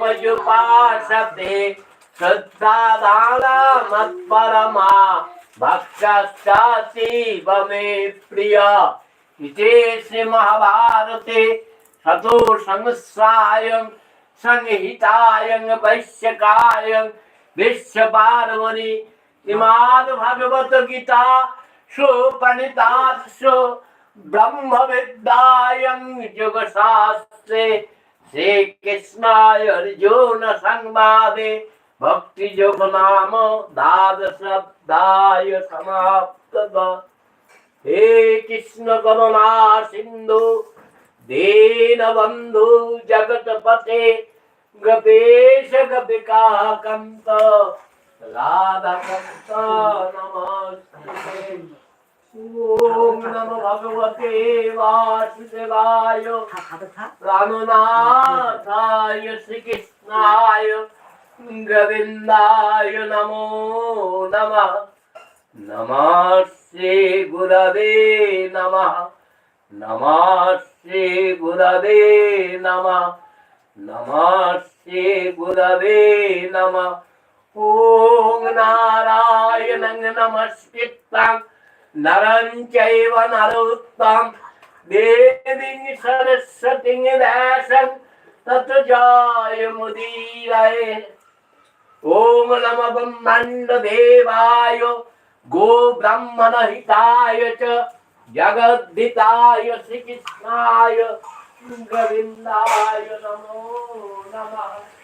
पशुपाशते श्रद्धादानमत्परमा। भक्षश्चातीव मे प्रिय। इति श्रीमहाभारते चतुर्संस्रायं संहितायं वैश्यकायं विश्वपार्वणि इमाद् भगवद्गीता सुपणितासु ब्रह्मविद्यायं युगशास्त्रे श्रीकृष्णाय अर्जुन संवादे भक्तियोग नाम द्वादशाध्याय समाप्तः हे कृष्ण करुणा सिन्धु दीनबन्धु जगतपते गपेश गपिका कन्त राधाकन्त नमस्ते ॐ नमो भगवते वासुदेवाय रामनाथाय श्रीकृष्णाय गोविन्दाय नमो नमः। नमः श्रीगुरवे नमः। नमः श्रीगुरवे नमः। नमः श्रीगुरवे नमः। ॐ नारायणं नमस्कृतं നരഞ്ചൈവ നരോത്താം ദേവീം സരസ്വതി ദാസം തത് ജായമുദീരയേ ഓം നമ ബ്രഹ്മണ്ഡദേവായ ഗോ ബ്രഹ്മണഹിതായ ച ജഗദ്ധിതായ ശ്രീകൃഷ്ണായ ഗോവിന്ദായ നമോ നമഃ